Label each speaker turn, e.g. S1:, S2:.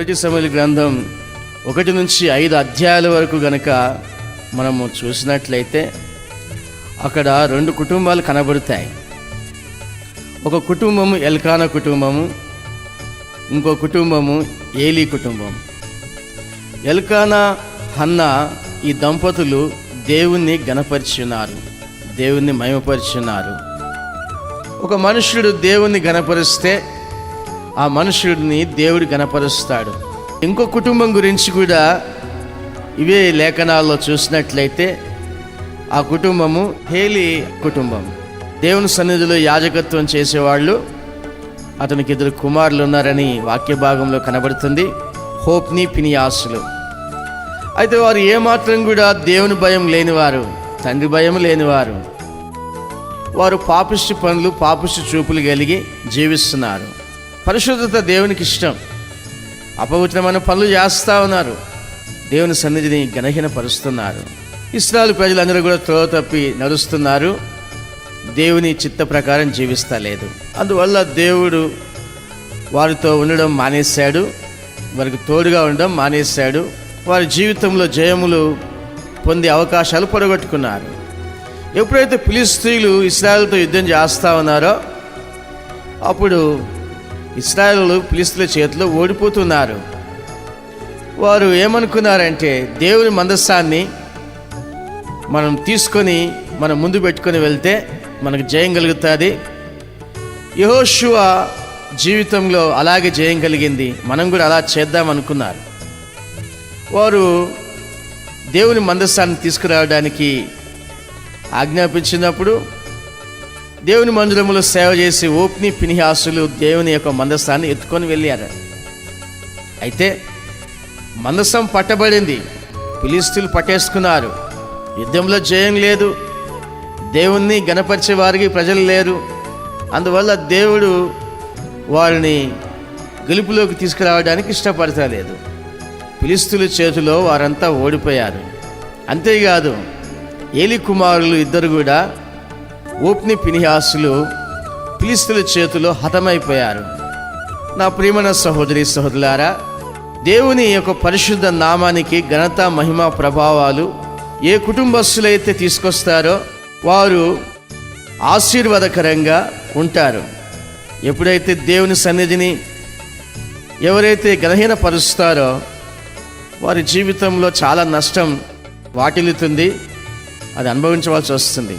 S1: మొదటి సమయ గ్రంథం ఒకటి నుంచి ఐదు అధ్యాయాల వరకు గనక మనము చూసినట్లయితే అక్కడ రెండు కుటుంబాలు కనబడతాయి. ఒక కుటుంబము ఎల్కాన కుటుంబము ఇంకో కుటుంబము ఏలీ కుటుంబం. ఎల్కానా హన్న ఈ దంపతులు దేవుణ్ణి గణపరిచున్నారు దేవుణ్ణి మయమపరిచున్నారు ఒక మనుష్యుడు దేవుణ్ణి గణపరిస్తే ఆ మనుషుడిని దేవుడు గణపరుస్తాడు. ఇంకో కుటుంబం గురించి కూడా ఇవే లేఖనాల్లో చూసినట్లయితే ఆ కుటుంబము హేలి కుటుంబం. దేవుని సన్నిధిలో యాజకత్వం చేసేవాళ్ళు అతనికి ఇద్దరు కుమారులు ఉన్నారని వాక్య భాగంలో కనబడుతుంది హోప్ని పినియాసులు అయితే వారు ఏమాత్రం కూడా దేవుని భయం లేనివారు తండ్రి భయం లేనివారు. వారు పాపిష్టి పనులు పాపిష్టి చూపులు కలిగి జీవిస్తున్నారు. పరిశుద్ధత దేవునికి ఇష్టం. అపవిత్రమైన పనులు చేస్తూ ఉన్నారు. దేవుని సన్నిధిని గణహీనపరుస్తున్నారు ఇస్రాయల్ ప్రజలందరూ కూడా త్రోవ తప్పి నడుస్తున్నారు. దేవుని చిత్త ప్రకారం జీవిస్తా లేదు అందువల్ల దేవుడు వారితో ఉండడం మానేశాడు. వారికి తోడుగా ఉండడం మానేశాడు. వారి జీవితంలో జయములు పొందే అవకాశాలు పొడగొట్టుకున్నారు. ఎప్పుడైతే ఫిలిస్తీన్లు ఇస్రాయల్తో యుద్ధం చేస్తూ ఉన్నారో అప్పుడు ఇస్రాయలు పిలిస్తుల చేతిలో ఓడిపోతున్నారు. వారు ఏమనుకున్నారంటే దేవుని మందస్సాన్ని మనం తీసుకొని మనం ముందు పెట్టుకొని వెళ్తే మనకు జయం కలుగుతుంది. యహోశివ జీవితంలో అలాగే జయం కలిగింది. మనం కూడా అలా చేద్దాం అనుకున్నారు. వారు దేవుని మందస్సాన్ని తీసుకురావడానికి ఆజ్ఞాపించినప్పుడు దేవుని మందిరములో సేవ చేసి ఓప్ని పినిహాసులు దేవుని యొక్క మందస్థాన్ని ఎత్తుకొని వెళ్ళారు. అయితే మందస్థం పట్టబడింది. పిలిస్తులు పట్టేసుకున్నారు. యుద్ధంలో జయం లేదు. దేవుణ్ణి గణపరిచే వారికి ప్రజలు లేరు. అందువల్ల దేవుడు వారిని గెలుపులోకి తీసుకురావడానికి ఇష్టపడతలేదు. పిలిస్తుల చేతిలో వారంతా ఓడిపోయారు. అంతేకాదు ఏలి కుమారులు ఇద్దరు కూడా ఓప్ని పినిహాసులు పిలిస్తుల చేతిలో హతమైపోయారు. నా ప్రియమైన సహోదరి సహోదరులారా దేవుని యొక్క పరిశుద్ధ నామానికి ఘనత మహిమ ప్రభావాలు ఏ కుటుంబస్తులైతే తీసుకొస్తారో వారు ఆశీర్వాదకరంగా ఉంటారు. ఎప్పుడైతే దేవుని సన్నిధిని ఎవరైతే గ్రహీనపరుస్తారో వారి జీవితంలో చాలా నష్టం వాటిల్లుతుంది అది అనుభవించవలసి వస్తుంది.